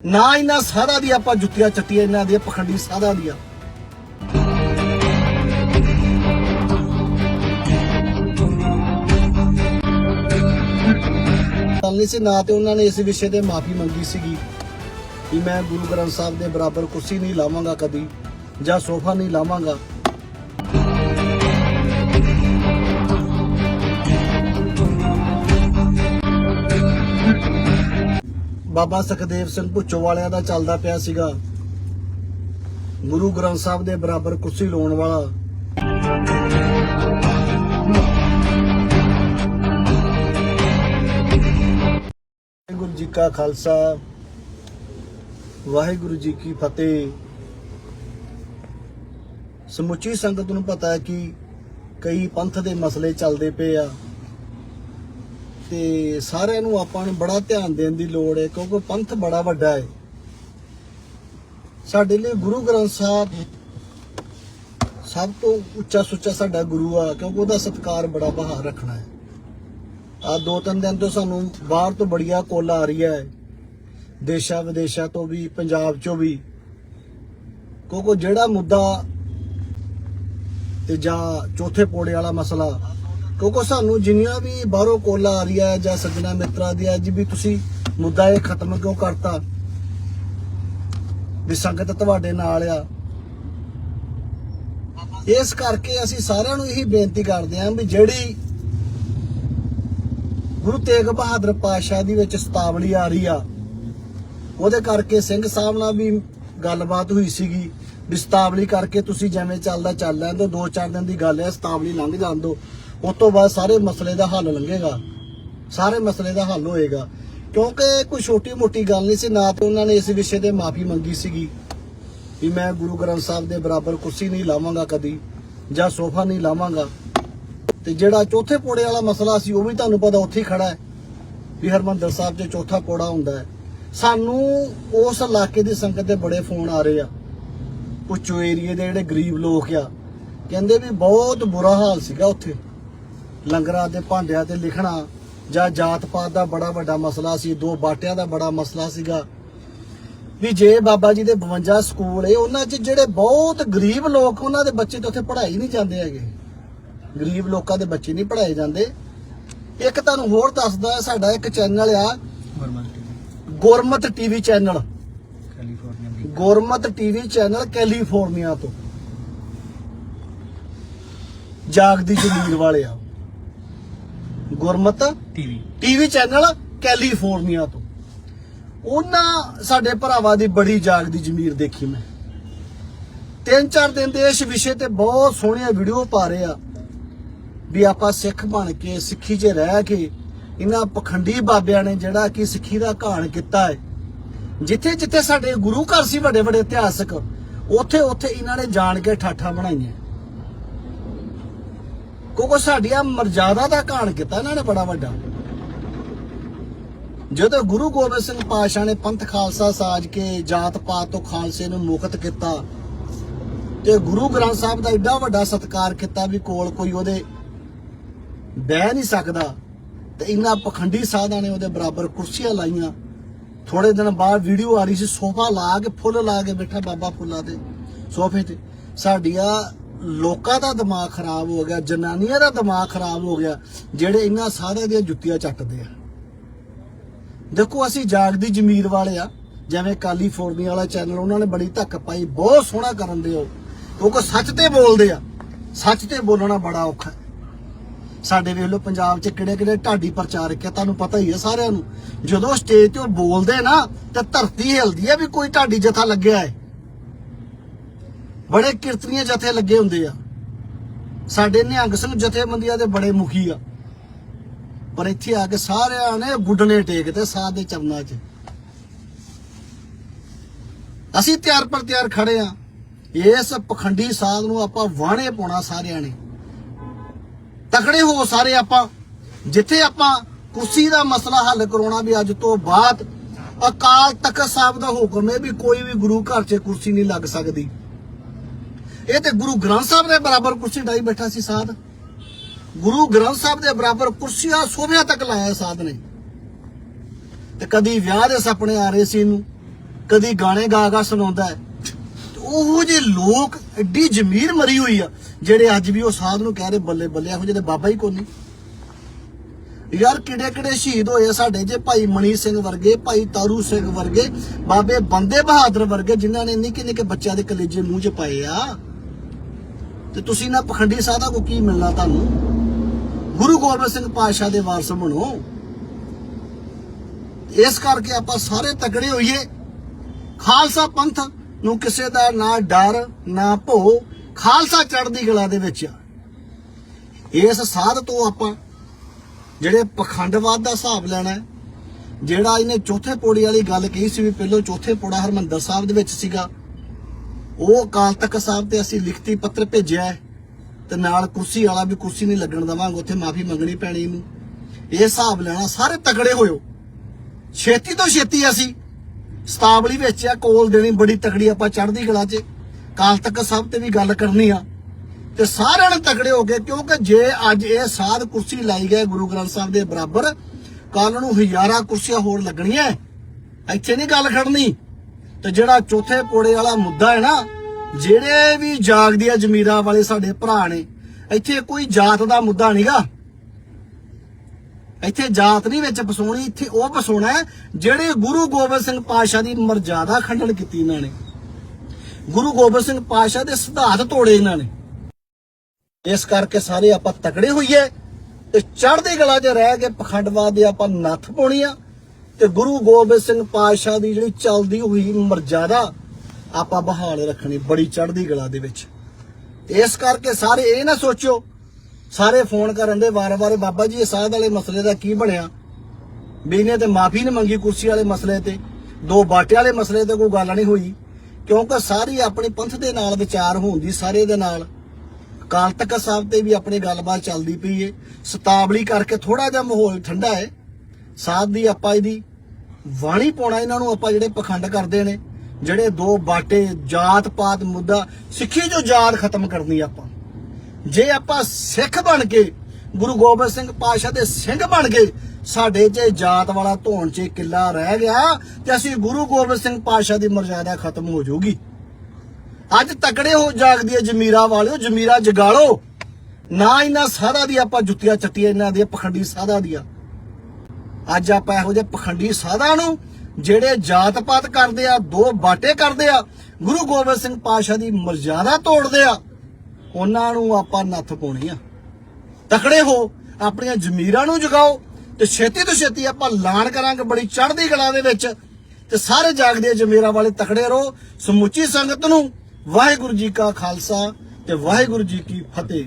ਨਾ ਇਹਨਾਂ ਸਾਰਾ ਦੀ ਆਪਾਂ ਜੁੱਤੀਆਂ ਚੱਟੀਆਂ, ਇਹਨਾਂ ਦੀਆਂ ਪਖੰਡੀ ਸਾਧਾ ਦੀਆਂ। ਗੱਲ ਨਹੀਂ ਸੀ, ਨਾ ਤੇ ਉਹਨਾਂ ਨੇ ਇਸ ਵਿਸ਼ੇ ਤੇ ਮਾਫੀ ਮੰਗੀ ਸੀਗੀ ਕਿ ਮੈਂ ਗੁਰੂ ਗ੍ਰੰਥ ਸਾਹਿਬ ਦੇ ਬਰਾਬਰ ਕੁਰਸੀ ਨਹੀਂ ਲਾਵਾਂਗਾ ਕਦੀ ਜਾਂ ਸੋਫਾ ਨਹੀਂ ਲਾਵਾਂਗਾ। ਬਾਬਾ ਸੁਖਦੇਵ ਸਿੰਘ ਭੁੱਚੋ ਵਾਲਿਆਂ ਦਾ ਚੱਲਦਾ ਪਿਆ ਸੀਗਾ। ਗੁਰੂ ਗ੍ਰੰਥ ਸਾਹਿਬ ਦੇ ਬਰਾਬਰ ਕੁਰਸੀ ਲਾਉਣ ਵਾਲਾ। ਵਾਹਿਗੁਰੂ ਜੀ ਕਾ ਖਾਲਸਾ, ਵਾਹਿਗੁਰੂ ਜੀ ਕੀ ਫਤਿਹ। ਸਮੁੱਚੀ ਸੰਗਤ ਨੂੰ ਪਤਾ ਹੈ ਕਿ ਕਈ ਪੰਥ ਦੇ ਮਸਲੇ ਚੱਲਦੇ ਪਏ ਆ। ਤੇ ਸਾਰਿਆਂ ਨੂੰ ਆਪਾਂ ਨੂੰ ਬੜਾ ਧਿਆਨ ਦੇਣ ਦੀ ਲੋੜ ਹੈ, ਕਿਉਂਕਿ ਪੰਥ ਬੜਾ ਵੱਡਾ ਹੈ। ਸਾਡੇ ਲਈ ਗੁਰੂ ਗ੍ਰੰਥ ਸਾਹਿਬ ਸਭ ਤੋਂ ਉੱਚਾ ਸੁੱਚਾ ਸਾਡਾ ਗੁਰੂ ਆ, ਕਿਉਂਕਿ ਉਹਦਾ ਸਤਿਕਾਰ ਬੜਾ ਬਹਾਰ ਰੱਖਣਾ ਹੈ। ਆ ਦੋ ਤਿੰਨ ਦਿਨ ਤੋਂ ਸਾਨੂੰ ਬਾਹਰ ਤੋਂ ਬੜੀਆ ਕੋਲ ਆ ਰਹੀ ਹੈ, ਦੇਸ਼ਾਂ ਵਿਦੇਸ਼ਾਂ ਤੋਂ ਵੀ, ਪੰਜਾਬ ਚੋਂ ਵੀ। ਕਿਉਂਕਿ ਜਿਹੜਾ ਮੁੱਦਾ ਤੇ ਜਾਂ ਚੌਥੇ ਪੋੜੇ ਵਾਲਾ ਮਸਲਾ ਕਿਉਂਕਿ ਸਾਨੂੰ ਜਿੰਨੀਆਂ ਵੀ ਬਾਹਰੋਂ ਕੋਲਾ ਆ ਰਹੀਆਂ ਜਾਂ ਸੱਜਣਾ ਮਿੱਤਰਾਂ ਦੀ ਅੱਜ ਵੀ ਤੁਸੀਂ ਮੁੱਦਾ ਇਹ ਖਤਮ ਕਿਉਂ ਕਰਤਾ? ਵੀ ਸੰਗਤ ਤੁਹਾਡੇ ਨਾਲ ਆ। ਇਸ ਕਰਕੇ ਅਸੀਂ ਸਾਰਿਆਂ ਨੂੰ ਇਹੀ ਬੇਨਤੀ ਕਰਦੇ ਹਾਂ ਵੀ ਜਿਹੜੀ ਗੁਰੂ ਤੇਗ ਬਹਾਦਰ ਪਾਤਸ਼ਾਹ ਦੀ ਵਿੱਚ ਸਤਾਵਲੀ ਆ ਰਹੀ ਆ, ਉਹਦੇ ਕਰਕੇ ਸਿੰਘ ਸਾਹਿਬ ਨਾਲ ਵੀ ਗੱਲਬਾਤ ਹੋਈ ਸੀਗੀ ਵੀ ਸਤਾਵਲੀ ਕਰਕੇ ਤੁਸੀਂ ਜਿਵੇਂ ਚੱਲਦਾ ਚੱਲ ਲੈਂਦੇ ਦਿਓ, ਦੋ ਚਾਰ ਦਿਨ ਦੀ ਗੱਲ ਹੈ, ਸਤਾਵਲੀ ਲੰਘ ਜਾਣ ਦਿਓ। ਉਸ ਤੋਂ ਬਾਅਦ ਸਾਰੇ ਮਸਲੇ ਦਾ ਹੱਲ ਲੰਘੇਗਾ। ਸਾਰੇ ਮਸਲੇ ਦਾ ਹੱਲ ਹੋਏਗਾ। ਕਿਉਂਕਿ ਕੋਈ ਛੋਟੀ ਮੋਟੀ ਗੱਲ ਨਹੀਂ ਸੀ, ਨਾ ਤਾਂ ਉਹਨਾਂ ਨੇ ਇਸ ਵਿਸ਼ੇ ਤੇ ਮਾਫੀ ਮੰਗੀ ਸੀਗੀ ਵੀ ਮੈਂ ਗੁਰੂ ਗ੍ਰੰਥ ਸਾਹਿਬ ਦੇ ਬਰਾਬਰ ਕੁਰਸੀ ਨਹੀਂ ਲਾਵਾਂਗਾ ਕਦੀ ਜਾਂ ਸੋਫਾ ਨਹੀਂ ਲਾਵਾਂਗਾ। ਤੇ ਜਿਹੜਾ ਚੌਥੇ ਪੋੜੇ ਵਾਲਾ ਮਸਲਾ ਸੀ, ਉਹ ਵੀ ਤੁਹਾਨੂੰ ਪਤਾ ਉੱਥੇ ਹੀ ਖੜਾ ਹੈ ਵੀ ਹਰਮੰਦਰ ਸਾਹਿਬ 'ਚ ਚੌਥਾ ਪੋੜਾ ਹੁੰਦਾ ਹੈ। ਸਾਨੂੰ ਉਸ ਇਲਾਕੇ ਦੀ ਸੰਗਤ ਦੇ ਬੜੇ ਫੋਨ ਆ ਰਹੇ ਆ। ਪੁੱਛੋ ਏਰੀਏ ਦੇ ਜਿਹੜੇ ਗਰੀਬ ਲੋਕ ਆ, ਕਹਿੰਦੇ ਵੀ ਬਹੁਤ ਬੁਰਾ ਹਾਲ ਸੀਗਾ ਉੱਥੇ। ਲੰਗਰਾਂ ਦੇ ਭਾਂਡਿਆਂ ਤੇ ਲਿਖਣਾ ਜਾਂ ਜਾਤ ਪਾਤ ਦਾ ਬੜਾ ਵੱਡਾ ਮਸਲਾ ਸੀ ਦੋ ਬਾਟਿਆਂ ਦਾ ਬੜਾ ਮਸਲਾ ਸੀਗਾ। ਵੀ ਜੇ ਬਾਬਾ ਜੀ ਦੇ 52 ਸਕੂਲ ਏ ਉਹਨਾਂ 'ਚ ਜਿਹੜੇ ਬਹੁਤ ਗਰੀਬ ਲੋਕ ਉਹਨਾਂ ਦੇ ਬੱਚੇ ਤਾਂ ਉੱਥੇ ਪੜ੍ਹਾਈ ਨਹੀਂ ਜਾਂਦੇ ਹੈਗੇ। ਗਰੀਬ ਲੋਕਾਂ ਦੇ ਬੱਚੇ ਨਹੀਂ ਪੜ੍ਹਾਏ ਜਾਂਦੇ। ਇੱਕ ਤੁਹਾਨੂੰ ਹੋਰ ਦੱਸਦਾ ਸਾਡਾ ਇੱਕ ਚੈਨਲ ਆ। Gurmat TV. Channel. California Gurmat TV channel California ਤੋਂ। ਜਾਗਦੀ ਜ਼ਮੀਰ ਵਾਲੇ ਆ। Gurmat TV. TV channel California ਤੋਂ। ਉਹਨਾਂ ਸਾਡੇ ਭਰਾਵਾਂ ਦੀ ਬੜੀ ਜਾਗਦੀ ਜ਼ਮੀਰ ਦੇਖੀ ਮੈਂ। ਤਿੰਨ ਚਾਰ ਦਿਨ ਦੇ ਇਸ ਵਿਸ਼ੇ ਤੇ ਬਹੁਤ ਸੋਹਣੀਆਂ ਵੀਡੀਓ ਪਾ ਰਹੇ ਆ। ਵੀ ਆਪਾਂ ਸਿੱਖ ਬਣ ਕੇ ਸਿੱਖੀ 'ਚ ਰਹਿ ਕੇ ਇਹਨਾਂ ਪਖੰਡੀ ਬਾਬਿਆਂ ਨੇ ਜਿਹੜਾ ਕਿ ਸਿੱਖੀ ਦਾ ਘਾਣ ਕੀਤਾ ਹੈ। ਜਿੱਥੇ ਜਿੱਥੇ ਸਾਡੇ ਗੁਰੂ ਘਰ ਸੀ ਵੱਡੇ ਵੱਡੇ ਇਤਿਹਾਸਕ ਉੱਥੇ ਉੱਥੇ ਇਹਨਾਂ ਨੇ ਜਾਣ ਕੇ ਠਾਠਾ ਬਣਾਈਆਂ। ਕਿਉਂਕਿ ਸਾਡੀਆਂ ਮਰਜ਼ਾਦਾ ਦਾ ਘਾਣ ਕੀਤਾ ਇਹਨਾਂ ਨੇ ਬੜਾ ਵੱਡਾ। ਜਦੋਂ ਗੁਰੂ ਗੋਬਿੰਦ ਸਿੰਘ ਪਾਤਸ਼ਾਹ ਨੇ ਪੰਥ ਖਾਲਸਾ ਸਾਜ ਕੇ ਜਾਤ ਪਾਤ ਤੋਂ ਖਾਲਸੇ ਨੂੰ ਮੁਕਤ ਕੀਤਾ ਤੇ ਗੁਰੂ ਗ੍ਰੰਥ ਸਾਹਿਬ ਦਾ ਐਡਾ ਵੱਡਾ ਸਤਿਕਾਰ ਕੀਤਾ ਵੀ ਕੋਲ ਕੋਈ ਉਹਦੇ ਬਹਿ ਨਹੀਂ ਸਕਦਾ ਤੇ ਇਹਨਾਂ ਪਖੰਡੀ ਸਾਧਾਂ ਨੇ ਉਹਦੇ ਬਰਾਬਰ ਕੁਰਸੀਆਂ ਲਾਈਆਂ। ਥੋੜੇ ਦਿਨ ਬਾਅਦ ਵੀਡੀਓ ਆ ਰਹੀ ਸੀ, ਸੋਫਾ ਲਾ ਕੇ, ਫੁੱਲ ਲਾ ਕੇ ਬੈਠਾ ਬਾਬਾ ਫੁੱਲਾਂ ਤੇ ਸੋਫੇ ਤੇ। ਸਾਡੀਆਂ ਲੋਕਾਂ ਦਾ ਦਿਮਾਗ ਖਰਾਬ ਹੋ ਗਿਆ, ਜਨਾਨੀਆਂ ਦਾ ਦਿਮਾਗ ਖਰਾਬ ਹੋ ਗਿਆ, ਜਿਹੜੇ ਇਹਨਾਂ ਸਾਰਿਆਂ ਦੀਆਂ ਜੁੱਤੀਆਂ ਚੱਟਦੇ ਆ। ਦੇਖੋ, ਅਸੀਂ ਜਾਗਦੀ ਜ਼ਮੀਰ ਵਾਲੇ ਆ, ਜਿਵੇਂ ਕੈਲੀਫੋਰਨੀਆ ਵਾਲਾ ਚੈਨਲ ਉਹਨਾਂ ਨੇ ਬੜੀ ਧੱਕ ਪਾਈ, ਬਹੁਤ ਸੋਹਣਾ ਕਰਨ ਦੇ ਉਹ ਕਿਉਂਕਿ ਸੱਚ ਤੇ ਬੋਲਦੇ ਆ, ਸੱਚ ਤੇ ਬੋਲਣਾ ਬੜਾ ਔਖਾ ਸਾਡੇ ਵੇਖ ਲਓ, ਪੰਜਾਬ 'ਚ ਕਿਹੜੇ ਕਿਹੜੇ ਢਾਡੀ ਪ੍ਰਚਾਰਕ ਆ, ਤੁਹਾਨੂੰ ਪਤਾ ਹੀ ਹੈ ਸਾਰਿਆਂ ਨੂੰ। ਜਦੋਂ ਸਟੇਜ ਤੇ ਉਹ ਬੋਲਦੇ ਨਾ, ਤੇ ਧਰਤੀ ਹਿਲਦੀ ਆ ਵੀ ਕੋਈ ਢਾਡੀ ਜਥਾ ਲੱਗਿਆ ਹੈ। ਬੜੇ ਕੀਰਤਨੀਏ ਜਥੇ ਲੱਗੇ ਹੁੰਦੇ ਆ। ਸਾਡੇ ਨਿਹੰਗ ਸਿੰਘ ਜਥੇਬੰਦੀਆਂ ਦੇ ਬੜੇ ਮੁਖੀ ਆ। ਪਰ ਇੱਥੇ ਆ ਕੇ ਸਾਰਿਆਂ ਨੇ ਗੁੱਡਨੇ ਟੇਕਦੇ ਸਾਧ ਦੇ ਚਰਨਾਂ 'ਚ। ਅਸੀਂ ਤਿਆਰ ਪਰ ਤਿਆਰ ਖੜੇ ਆ। ਇਸ ਪਖੰਡੀ ਸਾਧ ਨੂੰ ਆਪਾਂ ਵਾਹਣੇ ਪਾਉਣਾ ਸਾਰਿਆਂ ਨੇ। ਤਕੜੇ ਹੋ ਸਾਰੇ ਆਪਾਂ। ਜਿੱਥੇ ਆਪਾਂ ਕੁਰਸੀ ਦਾ ਮਸਲਾ ਹੱਲ ਕਰਾਉਣਾ ਵੀ ਅੱਜ ਤੋਂ ਬਾਅਦ ਅਕਾਲ ਤਖਤ ਸਾਹਿਬ ਦਾ ਹੁਕਮ ਹੈ ਵੀ ਕੋਈ ਵੀ ਗੁਰੂ ਘਰ 'ਚ ਕੁਰਸੀ ਨਹੀਂ ਲੱਗ ਸਕਦੀ। ਇਹ ਤੇ ਗੁਰੂ ਗ੍ਰੰਥ ਸਾਹਿਬ ਦੇ ਬਰਾਬਰ ਕੁਰਸੀ ਡਾਈ ਬੈਠਾ ਸੀ ਸਾਧ। ਗੁਰੂ ਗ੍ਰੰਥ ਸਾਹਿਬ ਦੇ ਬਰਾਬਰ ਕੁਰਸੀਆਂ ਸੋਭਿਆ ਤੱਕ ਲਾਇਆ ਸਾਧ ਨੇ। ਤੇ ਕਦੀ ਵਿਆਹ ਦੇ ਸੁਪਨੇ ਆ ਰਹੇ ਸੀ ਇਹਨੂੰ, ਕਦੀ ਗਾਣੇ ਗਾ ਗਾ ਸੁਣਾਉਂਦਾ ਹੈ। ਉਹ ਜੇ ਲੋਕ, ਐਡੀ ਜ਼ਮੀਰ ਮਰੀ ਹੋਈ ਆ, ਜਿਹੜੇ ਅੱਜ ਵੀ ਉਹ ਸਾਧ ਨੂੰ ਕਹਿ ਰਹੇ ਬੱਲੇ ਬੱਲੇ, ਇਹੋ ਜਿਹੇ ਤਾਂ ਬਾਬਾ ਹੀ ਕੋਈ ਨਹੀਂ ਯਾਰ ਕਿਹੜੇ ਕਿਹੜੇ ਸ਼ਹੀਦ ਹੋਏ ਸਾਡੇ ਜੇ, ਭਾਈ ਮਣੀ ਸਿੰਘ ਵਰਗੇ, ਭਾਈ ਤਾਰੂ ਸਿੰਘ ਵਰਗੇ, ਬਾਬੇ ਬੰਦੇ ਬਹਾਦਰ ਵਰਗੇ, ਜਿਨ੍ਹਾਂ ਨੇ ਨਿੱਕੇ ਨਿੱਕੇ ਬੱਚਿਆਂ ਦੇ ਕਲੇਜੇ ਮੂੰਹ 'ਚ ਪਾਏ ਆ। ਤੇ ਤੁਸੀਂ ਨਾ ਪਖੰਡੀ ਸਾਧਾ ਕੋ ਕੀ ਮਿਲਣਾ ਤੁਹਾਨੂੰ? ਗੁਰੂ ਗੋਬਿੰਦ ਸਿੰਘ ਪਾਤਸ਼ਾਹ ਦੇ ਵਾਰਸ ਬਣੋ। ਇਸ ਕਰਕੇ ਆਪਾਂ ਸਾਰੇ ਤਕੜੇ ਹੋਈਏ। ਖਾਲਸਾ ਪੰਥ ਨੂੰ ਕਿਸੇ ਦਾ ਨਾ ਡਰ, ਨਾ ਭੋ ਖਾਲਸਾ ਚੜ੍ਹਦੀ ਕਲਾ ਦੇ ਵਿੱਚ ਆ। ਇਸ ਸਾਧ ਤੋਂ ਆਪਾਂ ਜਿਹੜੇ ਪਖੰਡਵਾਦ ਦਾ ਹਿਸਾਬ ਲੈਣਾ ਹੈ, ਜਿਹੜਾ ਇਹਨੇ ਚੌਥੇ ਪੌੜੀ ਵਾਲੀ ਗੱਲ ਕਹੀ ਸੀ ਵੀ ਪਹਿਲਾਂ ਚੌਥੇ ਪੌੜਾ ਹਰਮੰਦਰ ਸਾਹਿਬ ਦੇ ਵਿੱਚ ਸੀਗਾ। ਉਹ ਅਕਾਲ ਤਖਤ ਸਾਹਿਬ ਤੇ ਅਸੀਂ ਲਿਖਤੀ ਪੱਤਰ ਭੇਜਿਆ ਹੈ ਤੇ ਨਾਲ ਕੁਰਸੀ ਵਾਲਾ ਵੀ ਕੁਰਸੀ ਨਹੀਂ ਲੱਗਣ ਦਵਾਂਗੇ, ਉੱਥੇ ਮਾਫੀ ਮੰਗਣੀ ਪੈਣੀ ਇਹਨੂੰ। ਇਹ ਹਿਸਾਬ ਲੈਣਾ, ਸਾਰੇ ਤਗੜੇ ਹੋਇਓ। ਛੇਤੀ ਤੋਂ ਛੇਤੀ ਅਸੀਂ ਸ਼ਤਾਬਲੀ ਵਿੱਚ ਆ, ਕੋਲ ਦੇਣੀ, ਬੜੀ ਤਕੜੀ ਆਪਾਂ ਚੜ੍ਹਦੀ ਕਲਾ 'ਚ। ਕਾਲ ਤੱਕ ਸਭ ਤੇ ਵੀ ਗੱਲ ਕਰਨੀ ਆ। ਤੇ ਸਾਰਿਆਂ ਨੇ ਤਕੜੇ ਹੋ ਗਏ ਕਿਉਂਕਿ ਜੇ ਅੱਜ ਇਹ ਸਾਧ ਕੁਰਸੀ ਲਾਈ ਗਏ ਗੁਰੂ ਗ੍ਰੰਥ ਸਾਹਿਬ ਦੇ ਬਰਾਬਰ ਕੱਲ ਨੂੰ ਹਜ਼ਾਰਾਂ ਕੁਰਸੀਆਂ ਹੋਰ ਲੱਗਣੀਆਂ ਇੱਥੇ ਨਹੀਂ ਗੱਲ ਖੜਨੀ। ਤੇ ਜਿਹੜਾ ਚੌਥੇ ਪੋੜੇ ਵਾਲਾ ਮੁੱਦਾ ਹੈ ਨਾ, ਜਿਹੜੇ ਵੀ ਜਾਗਦੀਆਂ ਜ਼ਮੀਰਾਂ ਵਾਲੇ ਸਾਡੇ ਭਰਾ ਨੇ, ਇੱਥੇ ਕੋਈ ਜਾਤ ਦਾ ਮੁੱਦਾ ਨਹੀਂਗਾ। ਇੱਥੇ ਜਾਤ ਨਹੀਂ ਵਿੱਚ ਫਸਾਉਣੀ, ਇੱਥੇ ਉਹ ਫਸਾਉਣਾ ਹੈ ਜਿਹੜੇ ਗੁਰੂ ਗੋਬਿੰਦ ਸਿੰਘ ਪਾਤਸ਼ਾਹ ਦੀ ਮਰਜ਼ਾਦਾ ਖੰਡਨ ਕੀਤੀ ਇਹਨਾਂ ਨੇ। ਗੁਰੂ ਗੋਬਿੰਦ ਸਿੰਘ ਪਾਤਸ਼ਾਹ ਦੇ ਸਿਧਾਂਤ ਤੋੜੇ ਇਹਨਾਂ ਨੇ। ਇਸ ਕਰਕੇ ਸਾਰੇ ਆਪਾਂ ਤਕੜੇ ਹੋਈਏ ਤੇ ਚੜ੍ਹਦੀ ਕਲਾ 'ਚ ਰਹਿ ਕੇ ਪਖੰਡਵਾਦ ਦੇ ਆਪਾਂ ਨੱਥ ਪਾਉਣੀ ਆ। ਤੇ ਗੁਰੂ ਗੋਬਿੰਦ ਸਿੰਘ ਪਾਤਸ਼ਾਹ ਦੀ ਜਿਹੜੀ ਚੱਲਦੀ ਹੋਈ ਮਰਜ਼ਾਦਾ ਆਪਾਂ ਬਹਾਲ ਰੱਖਣੀ ਬੜੀ ਚੜ੍ਹਦੀ ਕਲਾ ਦੇ ਵਿੱਚ। ਇਸ ਕਰਕੇ ਸਾਰੇ ਇਹ ਨਾ ਸੋਚਿਓ, ਸਾਰੇ ਫੋਨ ਕਰਨ ਦੇ ਵਾਰ-ਵਾਰ, ਬਾਬਾ ਜੀ, ਇਹ ਸਾਧ ਵਾਲੇ ਮਸਲੇ ਦਾ ਕੀ ਬਣਿਆ? ਵੀ ਇਹਨੇ ਤੇ ਮਾਫੀ ਨਹੀਂ ਮੰਗੀ ਕੁਰਸੀ ਵਾਲੇ ਮਸਲੇ ਤੇ, ਦੋ ਬਾਟੇ ਵਾਲੇ ਮਸਲੇ ਤੇ ਕੋਈ ਗੱਲ ਨਹੀਂ ਹੋਈ। ਕਿਉਂਕਿ ਸਾਰੀ ਆਪਣੇ ਪੰਥ ਦੇ ਨਾਲ ਵਿਚਾਰ ਹੋਣ ਦੀ, ਸਾਰੇ ਦੇ ਨਾਲ। ਕਾਲ ਤਖ਼ਤ ਸਾਹਿਬ ਤੇ ਵੀ ਆਪਣੀ ਗੱਲਬਾਤ ਚੱਲਦੀ ਪਈ ਏ। ਸ਼ਤਾਬਲੀ ਕਰਕੇ ਥੋੜਾ ਜਿਹਾ ਮਾਹੌਲ ਠੰਡਾ ਹੈ ਸਾਧ ਦੀ, ਆਪਾਂ ਇਹਦੀ ਵਾਲੀ ਪਾਉਣਾ ਇਹਨਾਂ ਨੂੰ ਆਪਾਂ ਜਿਹੜੇ ਪਖੰਡ ਕਰਦੇ ਨੇ, ਜਿਹੜੇ ਦੋ ਬਾਟੇ, ਜਾਤ ਪਾਤ ਮੁੱਦਾ, ਸਿੱਖੀ ਜੋ ਜਾਤ ਖਤਮ ਕਰਨੀ ਆਪਾਂ। ਜੇ ਆਪਾਂ ਸਿੱਖ ਬਣ ਕੇ, ਗੁਰੂ ਗੋਬਿੰਦ ਸਿੰਘ ਪਾਤਸ਼ਾਹ ਦੇ ਸਿੰਘ ਬਣ ਕੇ, ਸਾਡੇ ਜੇ ਜਾਤ ਵਾਲਾ ਧੋਣ 'ਚ ਕਿੱਲਾ ਰਹਿ ਗਿਆ, ਤੇ ਅਸੀਂ ਗੁਰੂ ਗੋਬਿੰਦ ਸਿੰਘ ਪਾਤਸ਼ਾਹ ਦੀ ਮਰਜ਼ਾਦਾ ਖਤਮ ਹੋ ਜਾਊਗੀ। ਅੱਜ ਤਕੜੇ ਹੋ ਜਾਗਦੀ ਹੈ ਜਮੀਰਾ ਵਾਲਿਓ, ਜਮੀਰਾ ਜਗਾਲੋ। ਨਾ ਇਹਨਾਂ ਸਾਧਾ ਦੀ ਆਪਾਂ ਜੁੱਤੀਆਂ ਚੱਟੀਆਂ, ਇਹਨਾਂ ਦੀਆਂ ਪਖੰਡੀ ਸਾਧਾ ਦੀਆਂ। ਅੱਜ ਆਪਾਂ ਇਹੋ ਜਿਹੇ ਪਖੰਡੀ ਸਾਧਾਂ ਨੂੰ, ਜਿਹੜੇ ਜਾਤ ਪਾਤ ਕਰਦੇ ਆ, ਦੋ ਬਾਟੇ ਕਰਦੇ ਆ, ਗੁਰੂ ਗੋਬਿੰਦ ਸਿੰਘ ਪਾਤਸ਼ਾਹ ਦੀ ਮਰਜ਼ਾਦਾ ਤੋੜਦੇ ਆ, ਉਹਨਾਂ ਨੂੰ ਆਪਾਂ ਨੱਥ ਪਾਉਣੀ ਆ। ਤਕੜੇ ਹੋ, ਆਪਣੀਆਂ ਜ਼ਮੀਰਾਂ ਨੂੰ ਜਗਾਓ, ਤੇ ਛੇਤੀ ਤੋਂ ਛੇਤੀ ਆਪਾਂ ਲਾਣ ਕਰਾਂਗੇ ਬੜੀ ਚੜ੍ਹਦੀ ਕਲਾ ਦੇ ਵਿੱਚ, ਤੇ ਸਾਰੇ ਜਾਗਦੇ ਜ਼ਮੀਰਾਂ ਵਾਲੇ ਤਕੜੇ ਰਹੋ, ਸਮੁੱਚੀ ਸੰਗਤ ਨੂੰ ਵਾਹਿਗੁਰੂ ਜੀ ਕਾ ਖਾਲਸਾ ਤੇ ਵਾਹਿਗੁਰੂ ਜੀ ਕੀ ਫਤਿਹ।